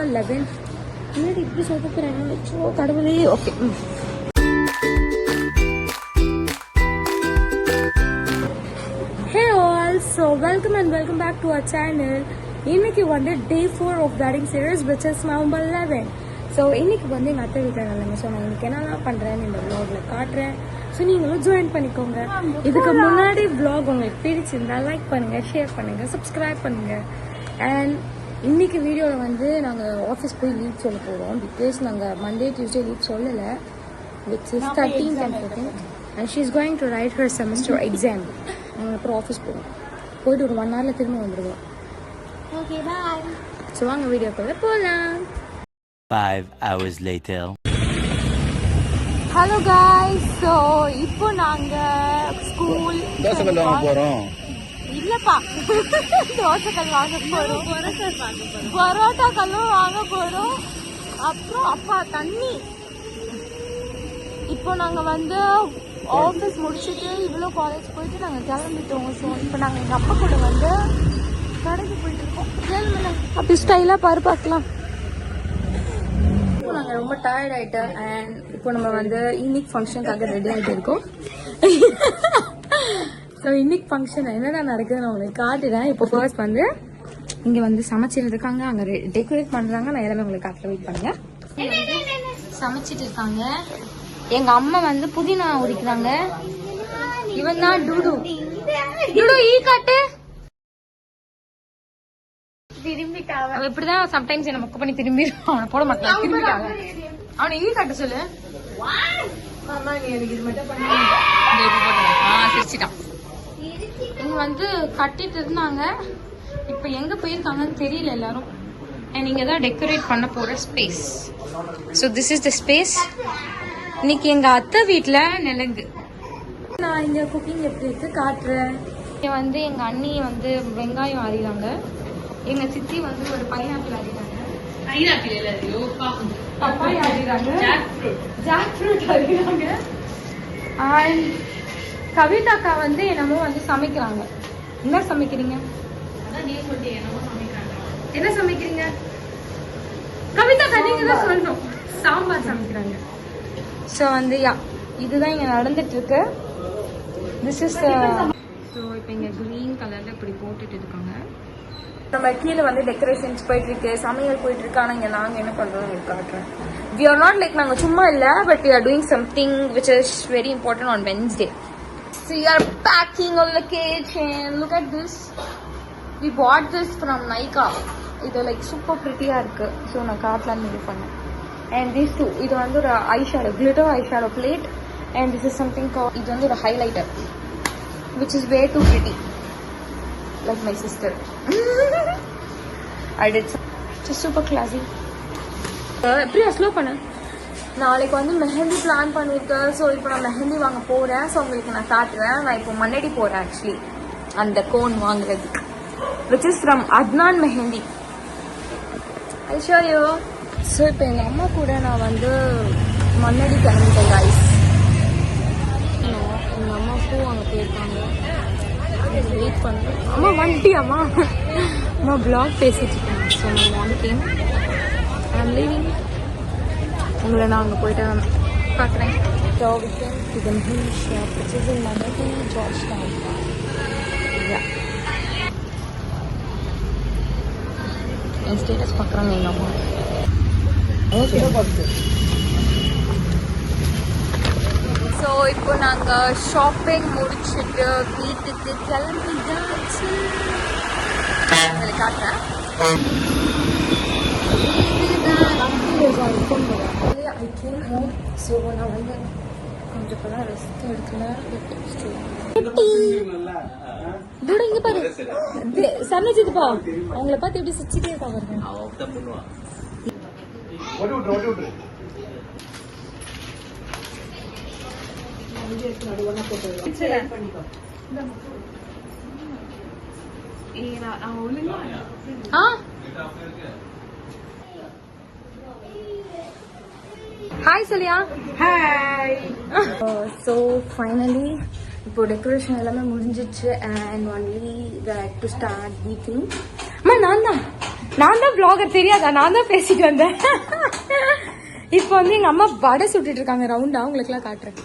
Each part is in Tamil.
நவம்பர் லெவன்த் முன்னாடி இப்படி சொதப்புறாங்க ஸோ கடவுளே okay hey all so welcome and welcome back to our channel இன்னைக்கு வந்து day four of wedding series which is November eleven so இன்னைக்கு வந்து எங்கள் அத்தை வீட்டில் நல்லங்க ஸோ நான் உங்களுக்கு என்னெல்லாம் பண்ணுறேன்னு இந்த vlogல காட்டுறேன். ஸோ நீங்களும் ஜாயின் பண்ணிக்கோங்க. இதுக்கு முன்னாடி ப்ளாக் உங்களுக்கு பிடிச்சிருந்தா லைக் பண்ணுங்கள் ஷேர் பண்ணுங்கள் சப்ஸ்கிரைப் பண்ணுங்கள் அண்ட் இன்னைக்கு வீடியோவில் வந்து நாங்கள் ஆஃபீஸ் போய் லீவ் சொல்ல போகிறோம் பிகாஸ் நாங்கள் மண்டே டியூஸ்டே லீவ் சொல்லலை. Which is thirteen and she is going to write her semester exam நாங்கள் அப்புறம் ஆஃபீஸ் போவோம் போயிட்டு ஒரு ஒன் ஹவரில் திரும்ப வந்துடுவோம் ஓகே பாய் ஸோ வாங்க வீடியோக்குள்ள போகலாம் Five hours later. Hello guys so இப்போ நாங்கள் ஸ்கூல் தோசை போறோம். இல்லப்பா. தோசைக்கல் வாங்க போறோம். பரோட்டா கல்லும் வாங்க போறோம். அப்புறம் அப்பா தண்ணி. இப்போ நாங்க வந்து ஆஃபீஸ் முடிச்சுட்டு இவ்வளோ காலேஜ் போயிட்டு நாங்கள் கிளம்பிட்டோம். ஸோ இப்போ நாங்கள் எங்கள் அப்பா கூட வந்து கடைக்கு போயிட்டு இருக்கோம். அப்படி ஸ்டைலாக பாரு பார்க்கலாம். இப்போ நாங்கள் ரொம்ப டயர்ட் ஆயிட்டோம். அண்ட் இப்போ நம்ம வந்து இன்னைக்கு ஃபங்க்ஷனுக்காக ரெடி ஆகிட்டு இருக்கோம். ஸோ இன்னைக்கு ஃபங்க்ஷன் என்னென்ன நடக்குதுன்னு உங்களுக்கு காட்டுறேன். இப்போ ஃபர்ஸ்ட் வந்து இங்கே வந்து சமைச்சிட்டு இருக்காங்க. அங்கே டெக்கரேட் பண்ணுறாங்க நான் எல்லாமே உங்களுக்கு காட்டுற வெயிட் பண்ணுங்க. சமைச்சிட்டு இருக்காங்க. எங்க அம்மா வந்து புதினா உரிக்கிறாங்க. இவன் தான் டூடு. டூடு ஈ காட்டு. திரும்பிட்டாவ. அவன் இப்படிதான் சம்டைம்ஸ் என்ன மொக்க பண்ணி திரும்பி அவனை போட மாட்டான். திரும்பிட்டாங்க அவனை ஈ காட்ட சொல்லு. ஆ சிரிச்சிட்டான். வந்து கட்டிட்டு இருந்தாங்க. இப்போ எங்க போயிருக்காங்கன்னு தெரியல எல்லாரும். அண்ட் இங்க தான் டெக்கரேட் பண்ண போற space so this is the space இன்னைக்கு எங்க அத்தை வீட்ல நிலங்கு. நான் இங்க குக்கிங் எப்படி இருக்கு? காட்டுறேன். இங்க வந்து எங்க அண்ணி வந்து வெங்காயம் அறிறாங்க எங்க சித்தி வந்து ஒரு பைனாப்பிள் அறிறாங்க பப்பாய் அறிறாங்க ஜாக் ஃப்ரூட் அறிறாங்க அண்ட் கவிதாக்கா வந்து என்னமோ வந்து சமைக்கிறாங்க. என்ன சமைக்கிறீங்க? என்ன சமைக்கிறீங்க? கவிதாக்கா நீங்க தான் சொல்லணும். சாம்பார் சமைக்கிறாங்க. ஸோ வந்து யா இதுதான் இங்க நடந்துட்டு இருக்கு திஸ் இஸ் ஸோ இப்போ இங்க க்ரீன் கலர்ல இப்படி போட்டுட்டு இருக்காங்க. நம்ம கீழே வந்து டெக்கரேஷன்ஸ் போயிட்டு இருக்கு சமையல் போயிட்டு இருக்கு ஆனா இங்க நாங்க என்ன பண்றோம் உங்களுக்கு காட்டுறேன். வி ஆர் நாட் லைக் நாங்க சும்மா இல்ல but we are doing something which is very important on Wednesday so you are packing all the kitchen look at this we bought this from Nykaa இது லைக் சூப்பர் ப்ரிட்டியா இருக்கு ஸோ நான் காட்டலான்னு இது பண்ணேன். அண்ட் திஸ் டூ இது வந்து ஒரு eye shadow glitter eye shadow plate and this is something இது வந்து ஒரு highlighter which is way too pretty like my sister. I did some, just super classy. எப்படி ஸ்லோ பண்ணு. நாளைக்கு வந்து மெஹந்தி பிளான் பண்ணியிருக்கேன் ஸோ இப்போ நான் மெஹந்தி வாங்க போகிறேன் ஸோ உங்களுக்கு நான் காட்டுறேன். நான் இப்போ மண்ணடி போகிறேன் ஆக்சுவலி அந்த கோன் வாங்குறதுக்கு which is from Adnan mehndi ஐ ஷோயோ ஸோ இப்போ எங்கள் அம்மா கூட நான் வந்து மண்ணடி கிளம்பிட்டேன் கைஸ் எங்கள் அம்மா பூ அங்கே போயிருக்காங்க. வெயிட் பண்ணுறேன் அம்மா வந்துட்டி அம்மா. அம்மா பிளாக் பேசிட்டு இருக்கேன். ஸோ நான் வாங்கிட்டேன் ஐம் லீவிங் உங்களை நான் அங்கே போயிட்டு பார்க்குறேன் ஸோ விக்கன் இது mehndi shop which is in mehndi George Town N status பார்க்குறாங்க எங்கள் அம்மா ஸோ இப்போ நாங்கள் ஷாப்பிங் முடிச்சுட்டு வீட்டுக்கு கிளம்பிட்டாச்சு உங்களை காட்டுறேன் ஐ ஸோ நான் வந்து கொஞ்சம் இப்போதான் ரெஸ்ட் எடுக்கல இங்க பாரு. சன்னஜித் பா. அவங்கள பார்த்து எப்படி சிரிச்சுட்டே இருக்காங்க ஆ? Hi Saliya hi so finally இப்போ டெக்கரேஷன் எல்லாமே முடிஞ்சிச்சு and only to start meeting அம்மா நான் தான். நான் தான் பிளாகர் தெரியாதா? நான் தான் பேசிட்டு வந்தேன். இப்போ வந்து எங்க அம்மா வடை சுட்டுட்டு இருக்காங்க ரவுண்டா உங்களுக்குலாம் காட்டுறேன்.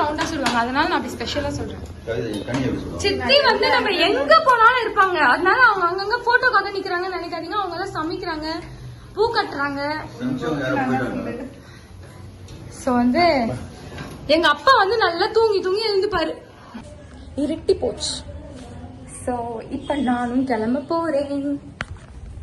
ரவுண்டா சொல்லுவாங்க. அதனால நான் அப்படி ஸ்பெஷலா சொல்றேன். சித்தி வந்து நம்ம எங்க போனாலும் இருப்பாங்க. அதனால அவங்க அங்கங்க போட்டோக்காக நிக்கிறாங்கன்னு நினைக்காதீங்க. அவங்க எல்லாம் சமைக்கிறாங்க பூ கட்டுறாங்க. சோ வந்து எங்க அப்பா வந்து நல்லா தூங்கி தூங்கி எழுந்துப்பாரு. இருட்டி போச்சு. சோ இப்ப நானும் கிளம்ப போறேன்.